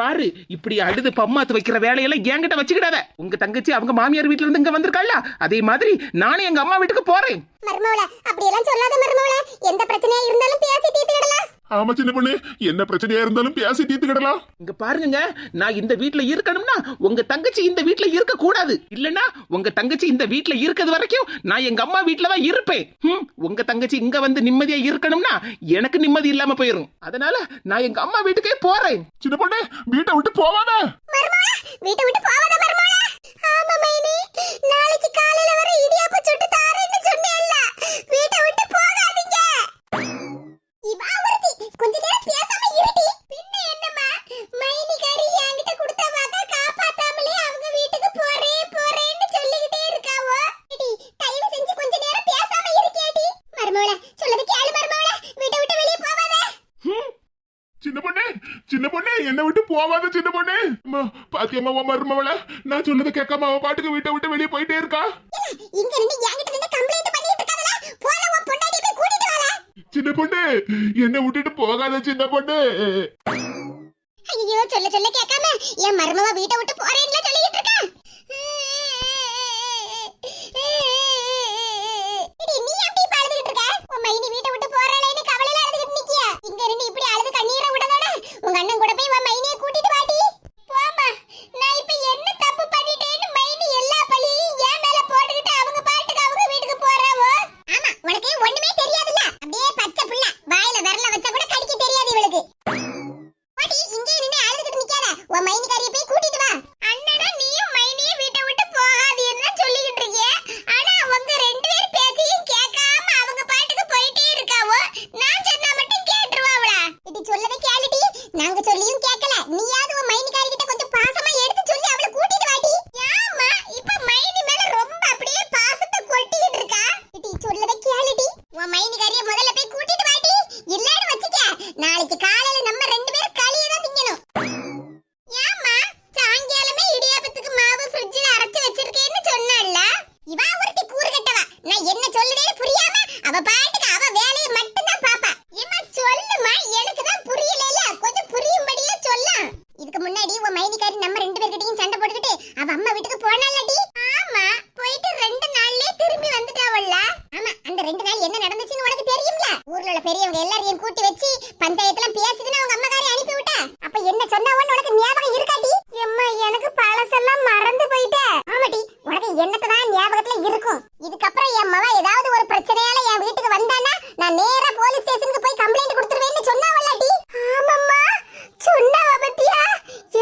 பாரு இப்படி அழுது பம்மாத்து வைக்கிற வேலையெல்லாம் என்கிட்ட வச்சுக்கிடாத. உங்க தங்கச்சி அவங்க மாமியார் வீட்ல இருந்து இங்க வந்திருக்காள்ல? அதே மாதிரி நானும் எங்க அம்மா வீட்டுக்கு போறேன். மர்மவள அப்படி எல்லாம் சொல்லாத மருமவள எந்த பிரச்சனையா இருந்தாலும் பேசி தீர்த்துக்கிடலாம். ஆமா சின்ன பொண்ணு. என்ன பிரச்சனையா இருந்தாலும் பேசி தீர்த்துக்கிடலாம். இங்க பாருங்க நான் இந்த வீட்ல இருக்கணும்னா உங்க தங்கச்சி இந்த வீட்ல இருக்க கூடாது இல்லனா உங்க தங்கச்சி இந்த வீட்ல இருக்கிறது வரைக்கும் நான் எங்க அம்மா வீட்ல தான் இருப்பேன். உங்க தங்கச்சி இங்க வந்து நிம்மதியா இருக்கணும்னா எனக்கு நிம்மதி இல்லாம போயிரும். அதனால நான் எங்க அம்மா வீட்டுக்கே போறேன். சின்ன பொண்ணு வீட்டை விட்டு போவாத. வீட்டை விட்டு போவாத ஆமா மைனி. சொல்லது கேளு மருமவள. வீட்டை விட்டு வெளிய போவாத சின்ன பொண்ணு சின்ன பொண்ணு என்ன விட்டு போவாத சின்ன பொண்ணு. பாத்தியம்மா உன் மருமவள நான் சொன்னதை கேட்காம அவ பாட்டுக்கு வீட்டை விட்டு வெளியே போயிட்டே இருக்கா? இங்க இருந்து என்கிட்ட நின்னு கம்ப்ளைண்ட் பண்ணிட்டு இருக்காதல? போல உன் பொண்டாட்டி போய் கூட்டிட்டு வால. சின்ன பொண்ணு என்ன விட்டுட்டு போகாத சின்ன பொண்ணு. ஐயோ சொல்ல சொல்ல கேட்காம என் மருமவ வீட்டை விட்டு போறேன்ல சொல்லிட்டு இருக்கா எடி, நீ எப்படி இப்ப அழுதுகிட்டு இருக்க? உன் மைனி வீட்டை விட்டு போறாளேன்னு கவலையில அழுதுகிட்டு நிக்கியா? இங்க இருந்து இப்படி அழுது கண்ணீரை விடாதோட, உங்க அண்ணன் கூட போய் உன் மைனியை கூட்டிட்டு வாடி. போம்மா. நான் இப்ப என்ன தப்பு பண்ணிட்டேன்னு மைனி எல்லா பழியையும் என் மேல போட்டுக்கிட்டு அவங்க பாட்டுக்கு அவங்க வீட்டுக்கு போறாவோ? ஆமா, உனக்கு ஒண்ணுமே தெரியாதுல்ல? அப்படியே பச்சை புள்ள. வாயில விரல வச்சா கூட கடிக்க தெரியாது இவளுக்கு பாட்டி இங்கே நின்னு அழுதுகிட்டு நிக்காத உன் மைனிகாரிய போய் கூட்டிட்டு வா அண்ணனா நீயும் மைனியும் வீட்டை விட்டு போகாதீன்னு தான் சொல்லிக்கிட்டு இருக்கீங்க ஆனா அவங்க ரெண்டு பேர் பேச்சையும் கேட்காம அவங்க பாட்டுக்கு போயிட்டே இருக்காவோ நான் சொன்னா மட்டும் கேட்டுருவாவளா இது சொல்லவே கேளுடி நாங்க சொல்லி கேட்கல நீயாவது உன் மைனிகாரி கிட்ட கொஞ்சம் பாசமா எடுத்து சொல்லி அவளை கூட்டிட்டு வாடி ஏம்மா இப்ப மைனி மேல ரொம்ப அப்படியே பாசத்தை கொட்டிக்கிட்டு இருக்கா இது சொல்லவே கேளுடி உன் மைனிகாரிய முதல்ல போய் கூட்டிட்டு வாடி இல்லன்னு வச்சுக்க நாளைக்கு காலையில நம்ம ரெண்டு பேரும் களியை தான் திங்கணும் ஏம்மா சாயங்காலமே இடியாப்பத்துக்கு மாவு ஃப்ரிட்ஜ்ல அரைச்சு வச்சிருக்கேன்னு சொன்னால இவா ஒருத்தி கூறு கட்டவா நான் என்ன சொல்லுதேன்னு புரியாம அவ பாட்டுக்கு அவ வேலையை மட்டும் தான் பாப்பா ஏம்மா சொல்லுமா எனக்கு தான் புரியல கொஞ்சம் புரியும்படியா சொல்லலாம் இதுக்கு முன்னாடி உன் மைனிக்காரி நம்ம ரெண்டு பேர்கிட்டயும் சண்டை போட்டுக்கிட்டு அவ அம்மா வீட்டுக்கு போனாலடி ஆமா போயிட்டு ரெண்டு நாள்லயே திரும்பி வந்துட்டாவல்ல ஆமா அந்த ரெண்டு நாள் என்ன நடந்துச்சுன்னு உனக்கு தெரியும்ல ஊர்ல உள்ள பெரியவங்க எல்லாரையும் கூட்டி வச்சு பஞ்சாயத்துல பேசுதுன்னு அவங்க அம்மாக்காரி அனுப்பி விட்டா அப்ப என்ன சொன்னாவன்னு உனக்கு ஞாபகம் இருக்காடி எம்மா எனக்கு பழசெல்லாம் மறந்து போயிட்டே ஆமாடி உனக்கு என்னத்தை தான் ஞாபகத்துல இருக்கும் இதுக்கப்புறம் என் மவ ஏதாவது ஒரு பிரச்சனையால என் வீட்டுக்கு வந்தானா நான் நேரா போலீஸ் ஸ்டேஷனுக்கு போய் கம்ப்ளைண்ட் கொடுத்துருவேன்னு சொன்னாவல்லடி ஆமாம்மா சொன்னாவ பத்தியா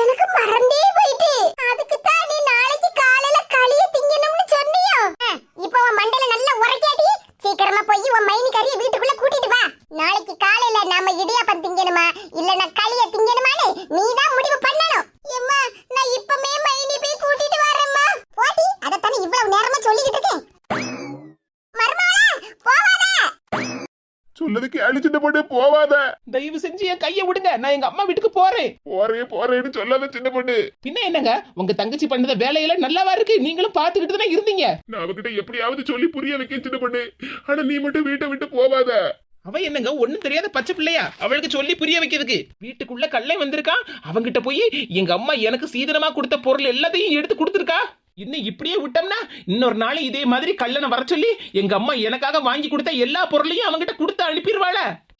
எனக்கு மறந்தே போயிட்டு அதுக்கு தான் நீ நாளைக்கு காலையில களிய திங்கணும்னு சொன்னியோ அஹ், இப்போ உன் மண்டையில நல்லா உரைக்காட்டி சீக்கிரமா போய் உன் மைனி கறிய வீட்டுக்குள்ள கூட்டிட்டு வா நாளைக்கு காலையில நாம இடியாப்பம் திங்கணுமா இல்லனா களிய திங்கணுமான்னு நீ தான் முடிவு பண்ணணும் எம்மா நான் இப்பமே மைனி போய் கூட்டிட்டு வரேம்மா போட்டி அதத்தானே இவ்வளவு நேரமா சொல்லிக்கிட்டு இருக்கேன் மருமகளா போவாத சின்ன பொண்ணு போவாத. தயவு செஞ்சு என் கையை விடுங்க. நான் எங்க அம்மா வீட்டுக்கு போறேன். போறேன் போறேன்னு சொல்லாத சின்ன பொண்ணு பின்ன என்னங்க? உங்க தங்கச்சி பண்ணத வேலையெல்லாம் நல்லாவா இருக்கு? நீங்களும் பாத்துக்கிட்டு தானே இருந்தீங்க. நான் அவகிட்ட எப்படியாவது சொல்லி புரிய வைக்க சின்ன பொண்ணு ஆனா நீ மட்டும் வீட்டை விட்டு போவாத. அவ என்னங்க ஒண்ணும் தெரியாத பச்சை பிள்ளையா? அவளுக்கு சொல்லி புரிய வைக்கிறதுக்கு. வீட்டுக்குள்ள கல்லை வந்திருக்கான் அவங்கிட்ட போய் எங்க அம்மா எனக்கு சீதனமா கொடுத்த பொருள் எல்லாத்தையும் எடுத்து கொடுத்துருக்கா? இன்னும் இப்படியே விட்டோம்னா? இன்னொரு நாள் இதே மாதிரி கல்லனை வர சொல்லி எங்க அம்மா எனக்காக வாங்கி கொடுத்த எல்லா பொருளையும் அவங்கிட்ட கொடுத்து அனுப்பிடுவாள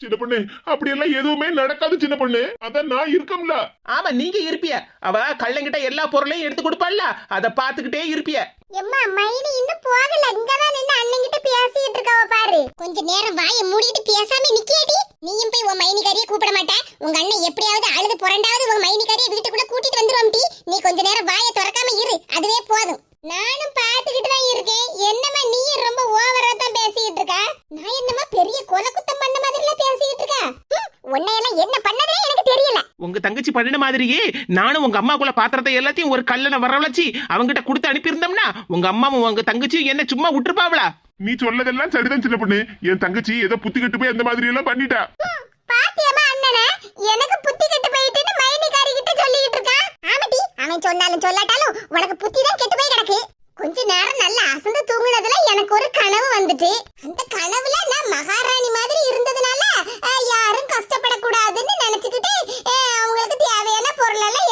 சின்ன பொண்ணு. அப்படியெல்லாம் எதுவுமே நடக்காது சின்ன பொண்ணு. அதான் நான் இருக்கம்ல. ஆமா நீங்க இருப்பிய. அவ கள்ளங்கிட்ட எல்லா பொருளையும் எடுத்து கொடுப்பாள்ல. அதை பாத்துக்கிட்டே இருப்பிய. எம்மா மைனி இன்னும் போகல. இங்கதான் நின்னு அண்ணன்கிட்ட பேசிட்டு இருக்காவ பாரு. கொஞ்ச நேரம் வாயை மூடிட்டு பேசாம நிக்கியடி. நீயும் போய் உன் மைனிகாரிய கூப்பிட மாட்ட உங்க அண்ணன் எப்படியாவது அழுது புரண்டாவது உங்க மைனிகாரிய வீட்டுக்குள்ள கூட்டிட்டு வந்துருவோம் டி நீ கொஞ்ச நேரம் வாயை திறக்காம இரு அதுவே போதும் நானும் பாத்துக்கிட்டு தான் இருக்கேன் என்னம்மா நீயும் ரொம்ப ஓவரா தான் பேசிட்டு இருக்க நான் என்னம்மா பெரிய கொலை குத்தம் பண்ண மாதிரில பேசிட்டு இருக்க ஹம், உன்னையெல்லாம் என்ன பண்ணதே எனக்கு தெரியல உங்க தங்கச்சி பண்ணின மாதிரியே நானும் உங்க அம்மாக்குள்ள பாத்திரத்தை எல்லாத்தையும் ஒரு கல்லனை வரவழைச்சி அவங்கிட்ட கொடுத்து அனுப்பியிருந்தோம்னா உங்க அம்மாவும் உங்க தங்கச்சியும் என்ன சும்மா விட்டுருப்பாவளா? நீ சொல்லதெல்லாம் சரிதான் சின்ன பொண்ணு. என் தங்கச்சி ஏதோ புத்தி கட்டு போய் அந்த மாதிரி எல்லாம் பண்ணிட்டா எனக்கு புத்தி கெட்டு போயிட்டுன்னு மைனிகாரி கிட்ட சொல்லிட்டு இருக்கான் ஆமாடி அவன் சொன்னாலும் சொல்லாட்டாலும் உனக்கு புத்தி தான் கெட்டு போய் கிடக்கு. கொஞ்ச நேரம் நல்லா அசந்து தூங்குனதுல எனக்கு ஒரு கனவு வந்துட்டு. அந்த கனவுல நான் மகாராணி மாதிரி இருந்ததுனால அஹ், யாரும் கஷ்டப்படக்கூடாதுன்னு நினைச்சுக்கிட்டு அஹ், அவங்களுக்கு தேவையான பொருள் எல்லாம்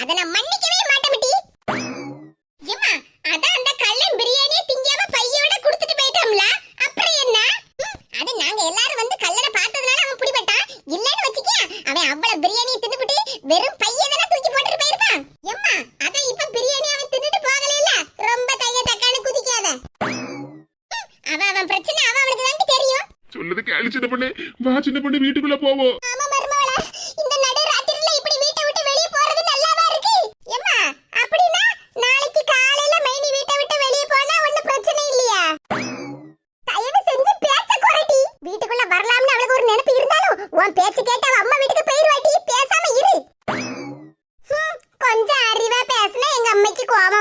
அதை நான் மன்னிக்கவே மாட்டேன் ஏமா அதான் அந்த கள்ளன் பிரியாணியை திங்காம பையோட கொடுத்துட்டு போயிட்டோம்ல அப்புறம் என்ன ம், அது நாங்க எல்லாரும் வந்து கல்லனை பார்த்ததுனால அவன் பிடிபட்டான் இல்லன்னு வச்சுக்க அவன் அவ்வளவு பிரியாணியை தின்னுபிட்டு வெறும் பைய தானே தூக்கி போட்டுட்டு போயிருப்பான் எம்மா அதான் இப்ப பிரியாணி அவன் தின்னுட்டு போகலைல ரொம்ப தைய தக்கான குதிக்காத ம், அவன் அவன் பிரச்சனை அவன் அவனுக்கு தான் தெரியும் சொல்லுது கேளு சின்ன பொண்ணு. வா சின்ன பொண்ணு வீட்டுக்குள்ள போவோம்.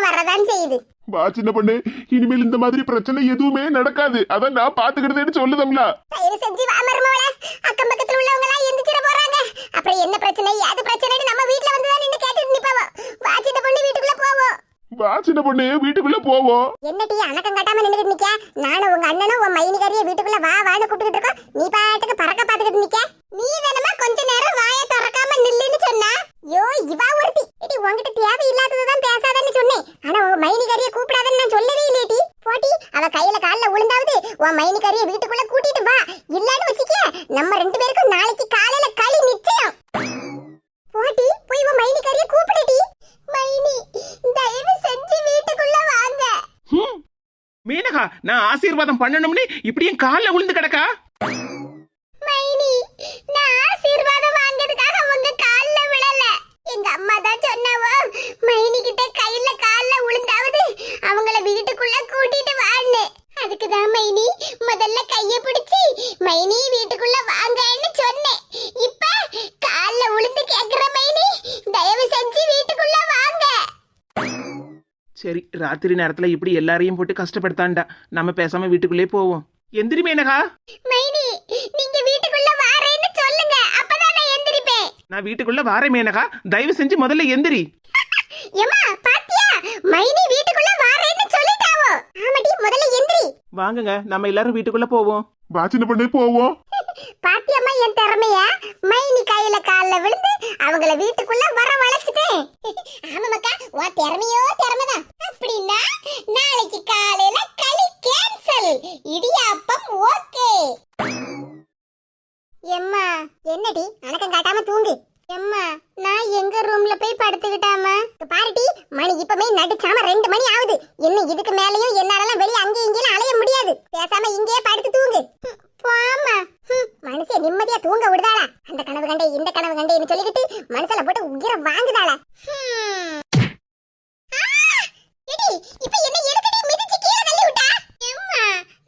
வரதான் செய்யுது வா சின்ன பொண்ணு. இனிமேல் இந்த மாதிரி பிரச்சனை எதுவுமே நடக்காது. அதான் நான் பாத்துக்கிட்டேன்னு சொல்லுதம்ல. தயவு செஞ்சு வா மருமவள அக்கம் பக்கத்துல உள்ளவங்க எல்லாம் எந்திரிச்சிட போறாங்க. அப்புறம் என்ன பிரச்சனை? ஏது பிரச்சனைன்னு நம்ம வீட்ல வந்து தான் நின்னு கேட்டுட்டு நிப்பாவோ வா சின்ன பொண்ணு வீட்டுக்குள்ள போவோம். வா சின்ன பொண்ணு வீட்டுக்குள்ள போவோம். என்ன டீ அணக்கம் காட்டாம நின்னுட்டு நிக்க? நானும் உங்க அண்ணனும் உன் மைனிகாரிய வீட்டுக்குள்ள வா வான்னு கூப்பிட்டுட்டு இருக்கோம். நீ பாட்டுக்கு பறக்க பாத்துக்கிட்டு நிக்க. நீ வேணுமா கொஞ்ச நேரம் வாயை திறக்காம நில்லுன்னு சொன்னா. யோ இவா ஒருத்தி. எடி உன்கிட்ட தேவையில்லாததுதான் பேசாதன்னு நான் மைனிகாரிய கூப்பிடாதன்னு நான் சொல்லவே இல்லையடி. போட்டி அவ கையில கால்ல விழுந்தாவது உன் மைனிகாரிய வீட்டுக்குள்ள கூட்டிட்டு வா. இல்லன்னு வச்சுக்க நம்ம ரெண்டு பேருக்கும் நாளைக்கு காலையில களி நிச்சயம். போட்டி போய் உன் மைனிகாரிய கூப்பிடுடி. மைனி தயவு செஞ்சு வீட்டுக்குள்ள வாங்க. மீனகா நான் ஆசீர்வாதம் பண்ணணும்னு இப்படியும் கால்ல விழுந்து கிடக்கா மைனி நான் ஆசீர்வாதம் வாங்குறதுக்காக உங்க கால்ல விழல எங்க அம்மா தான் சொன்னாவோ மைனி கிட்ட கையில கால்ல விழுந்தாவது அவங்கள வீட்டுக்குள்ள கூட்டிட்டு வான்னு அதுக்கு தான் மைனி முதல்ல கைய பிடிச்சி மைனி வீட்டுக்குள்ள வாங்கன்னு சொன்னேன் இப்ப கால்ல விழுந்து கேக்குற மைனி தயவு செஞ்சு வீட்டுக்குள்ள வாங்க சரி ராத்திரி நேரத்துல இப்படி எல்லாரையும் போட்டு கஷ்டப்படுத்தாண்டா. நம்ம பேசாம வீட்டுக்குள்ளே போவோம். எந்திரி மேனகா. மைனி நீங்க வீட்டுக்குள்ள வாரேன்னு சொல்லுங்க. அப்பதான் நான் எந்திரிப்பேன். நான் வீட்டுக்குள்ள வாரேன் மேனகா. தயவு செஞ்சு முதல்ல எந்திரி. ஏமா பாத்தியா? மைனி வீட்டுக்குள்ள வாரேன்னு சொல்லிட்டாவோ. ஆமாடி முதல்ல எந்திரி. வாங்குங்க நம்ம எல்லாரும் வீட்டுக்குள்ள போவோம். வா சின்ன பொண்ணு போவோம். பாத்தியம்மா என் திறமைய மைனி கையில கால்ல விழுந்து அவங்கள வீட்டுக்குள்ள வர வளைச்சிட்டேன். ஆமாக்கா உன் திறமையோ திறமைதான். அப்படின்னா நாளைக்கு காலையில களி கேன்சல் இடியாப்பம் ஓகே. எம்மா என்னடி? அணக்கம் காட்டாம தூங்கு. எம்மா நான் எங்க ரூம்ல போய் படுத்துக்கிட்டாம பாருடி மணி இப்பமே நடிச்சாம ரெண்டு மணி ஆகுது. இன்னும் இதுக்கு மேலயும் என்னாலலாம் வெளியே அங்கேயும் இங்கேயும் அலைய முடியாது. பேசாம இங்கேயே படுத்து தூங்கு. ஹம், போம்மா ஹம், மனுஷன் நிம்மதியா தூங்க விடுதாளா அந்த கனவு கண்டே இந்த கனவு கண்டேன்னு சொல்லிக்கிட்டு மனசுல போட்டு உயிரை வாங்குதாளா ஹம். ஆ! எடி, இப்ப என்ன எதுக்கடி மிதிச்சு கீழே தள்ளி விட்டா? எம்மா,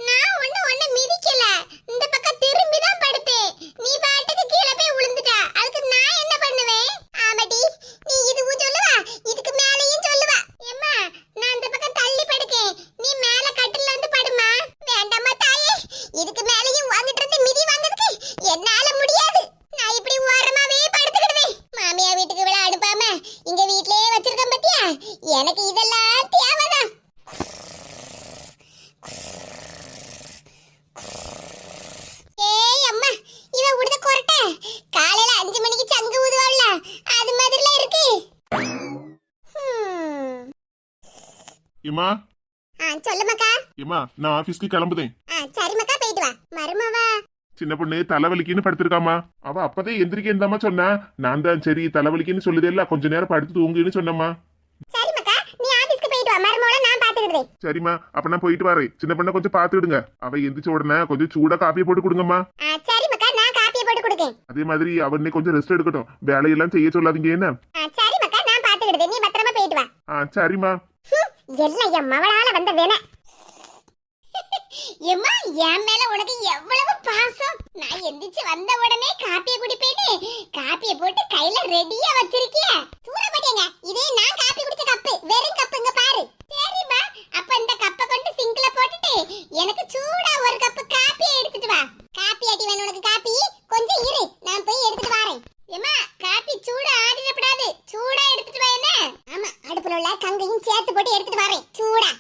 நான் ஒண்ணும் உன்னை மிதிக்கல. இந்த பக்கம் திரும்பி தான் படுத்தேன். நீ பாட்டுக்கு கீழே போய் விழுந்துட்ட. அதுக்கு நான் என்ன பண்ணுவேன்? ஆமாடி, நீ இதுவும் சொல்லுவா, இதுக்கு மேலயும் சொல்லுவா. எம்மா, நான் இந்த பக்கம் தள்ளி படுக்கேன். நீ மேல கட்டில்ல வந்து படும்மா. வேண்டாம்மா தாயே, இதுக்கு மேலயும் உன்கிட்ட இருந்து மிதி வாங்குறதுக்கு என்னால முடியாது. நான் இப்படி ஓரமாவே படுத்துக்கிடுவேன். மாமியார் வீட்டுக்கு இவள அனுப்பாம இங்க வீட்லயே வச்சிருக்கேன் பாத்தியா எனக்கு இதெல்லாம் தேவைதான் ஏய் அம்மா இவ உடுத கொரட்ட காலையில அஞ்சு மணிக்கு சங்கு ஊதுவாள்ல அது மாதிரிலாம் இருக்கு ஹம். ஏமா ஆ சொல்லுமாக்கா. ஏமா நான் ஆபீஸ்க்கு கிளம்புதேன். ஆ சரிம்மாக்கா போயிட்டு வா. மருமவா சின்ன பொண்ணு தலைவலிக்குன்னு படுத்திருக்காமா அவ அப்பதே எந்திரிக்கேன்னு தாம்மா சொன்னா. நான் தான் சரி தலைவலிக்குன்னு சொல்லுதே கொஞ்ச நேரம் படுத்து தூங்குன்னு சொன்னம்மா. சரிம்மாக்கா நீ ஆபீஸ்க்கு போயிட்டு வா. மருமவள நான் பாத்துக்கிடுறேன் சரிம்மா அப்ப நான் போயிட்டு வரேன். சின்ன பொண்ணை கொஞ்சம் பாத்துடுங்க அவ எந்திரிச்ச உடனே கொஞ்சம் சூடா காப்பியை போட்டு கொடுங்கம்மா. ஆ சரிம்மாக்கா நான் காப்பியை போட்டு கொடுக்கேன். அதே மாதிரி அவனே கொஞ்சம் ரெஸ்ட் எடுக்கட்டும். வேலையெல்லாம் செய்ய சொல்லாதீங்க என்ன? ஆ சரிம்மாக்கா நான் பாத்துக்கிடுறேன் நீ பத்திரமா போயிட்டு வா. சரிம்மா. எல்லாம் என் மவளால வந்த வேலை? எம்மா என் மேல உனக்கு எவ்வளவு பாசம்? நான் எந்திரிச்சு வந்த உடனே காப்பிய குடிப்பேன்னு காப்பிய போட்டு கையில ரெடியா வச்சிருக்கிய. தூர மாட்டேங்க இதே நான் காப்பி குடிச்ச கப்பு வெறும் கப்பு பாரு சரிம்மா அப்ப இந்த கப்பை கொண்டு சிங்க்ல போட்டுட்டு எனக்கு சூடா ஒரு கப்பு காப்பியை எடுத்துட்டு வா காப்பி அடி வேணும் உனக்கு காப்பி கொஞ்சம் இரு நான் போய் எடுத்துட்டு வரேன் ஏமா காப்பி சூடா ஆடிடப்படாது சூடா எடுத்துட்டு வா என்ன ஆமா அடுப்புல உள்ள கங்கையும் சேர்த்து போட்டு எடுத்துட்டு வரேன் சூடா.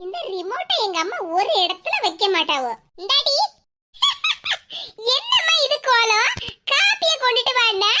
இந்த ரிமோட்டை எங்க அம்மா ஒரு இடத்துல வைக்க மாட்டாவோ? இந்தாடி. என்னம்மா இது கோலம்? காப்பிய கொண்டுட்டு வாண்ணா.